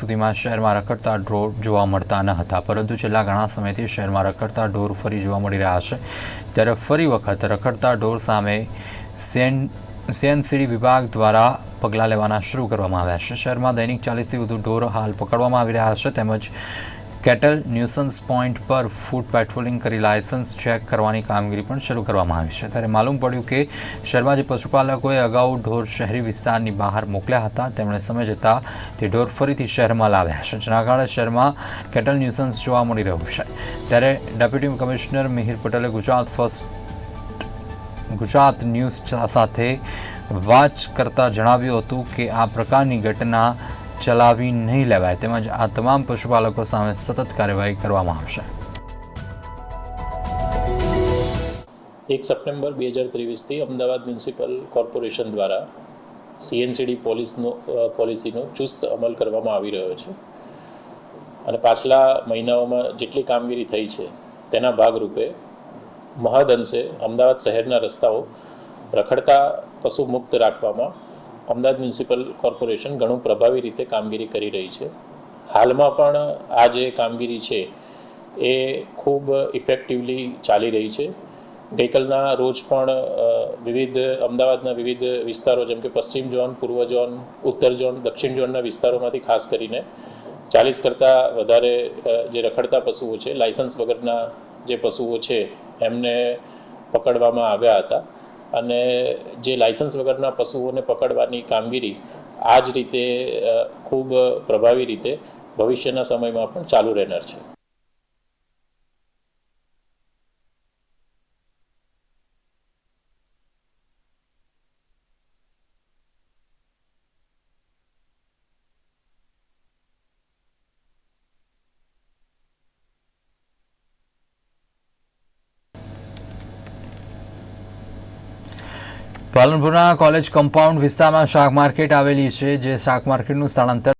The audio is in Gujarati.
સુધીમાં શહેરમાં રખડતા ઢોર જોવા મળતા ન હતા. પરંતુ છેલ્લા ઘણા સમયથી શહેરમાં રખડતા ઢોર ફરી જોવા મળી રહ્યા છે. ત્યારે ફરી વખત રખડતા ઢોર સામે સેન સીએનસીડી વિભાગ દ્વારા પગલાં લેવાના શરૂ કરવામાં આવ્યા છે. શહેરમાં દૈનિક ચાલીસથી વધુ ઢોર હાલ પકડવામાં આવી રહ્યા છે. તેમજ કેટલ ન્યુસન્સ પોઈન્ટ પર ફૂડ પેટ્રોલિંગ કરી લાયસન્સ ચેક કરવાની કામગીરી પણ શરૂ કરવામાં આવી છે. ત્યારે માલુમ પડ્યું કે શહેરમાં જે પશુપાલકોએ અગાઉ ઢોર શહેરી વિસ્તારની બહાર મોકલ્યા હતા, તેમણે સમય જતાં તે ઢોર ફરીથી શહેરમાં લાવ્યા છે. જેના કારણે શહેરમાં કેટલ ન્યુસન્સ જોવા મળી રહ્યું છે. ત્યારે ડેપ્યુટી કમિશનર મિહિર પટેલે ગુજરાત ફર્સ્ટ, ગુજરાત ન્યૂઝ સાથે વાત કરતાં જણાવ્યું હતું કે આ પ્રકારની ઘટના ચલાવી નહીં લેવાય તેમજ આ તમામ પશુપાલકો સામે સતત કાર્યવાહી કરવામાં આવશે. એક સપ્ટેમ્બર બે હજાર ત્રેવીસથી અમદાવાદ મ્યુનિસિપલ કોર્પોરેશન દ્વારા સીએનસીડી પોલીસનો પોલિસીનો ચુસ્ત અમલ કરવામાં આવી રહ્યો છે. અને પાછલા મહિનાઓમાં જેટલી કામગીરી થઈ છે, તેના ભાગરૂપે મહદ અંશે અમદાવાદ શહેરના રસ્તાઓ રખડતા પશુ મુક્ત રાખવામાં અમદાવાદ મ્યુનિસિપલ કોર્પોરેશન ઘણું પ્રભાવી રીતે કામગીરી કરી રહી છે. હાલમાં પણ આ જે કામગીરી છે, એ ખૂબ ઇફેક્ટિવલી ચાલી રહી છે. ગઈકાલના રોજ પણ વિવિધ અમદાવાદના વિવિધ વિસ્તારો, જેમ કે પશ્ચિમ ઝોન, પૂર્વ ઝોન, ઉત્તર ઝોન, દક્ષિણ ઝોનના વિસ્તારોમાંથી ખાસ કરીને ચાલીસ કરતાં વધારે જે રખડતા પશુઓ છે, લાયસન્સ વગરના જે પશુઓ છે, એમને પકડવામાં આવ્યા હતા. અને જે લાયસન્સ વગરના પશુઓને પકડવાની કામગીરી આ જ રીતે ખૂબ પ્રભાવી રીતે ભવિષ્યના સમયમાં પણ ચાલુ રહેનાર છે. પાલનપુરના કોલેજ કમ્પાઉન્ડ વિસ્તારમાં શાક માર્કેટ આવેલી છે જે શાક માર્કેટનું સ્થળાંતર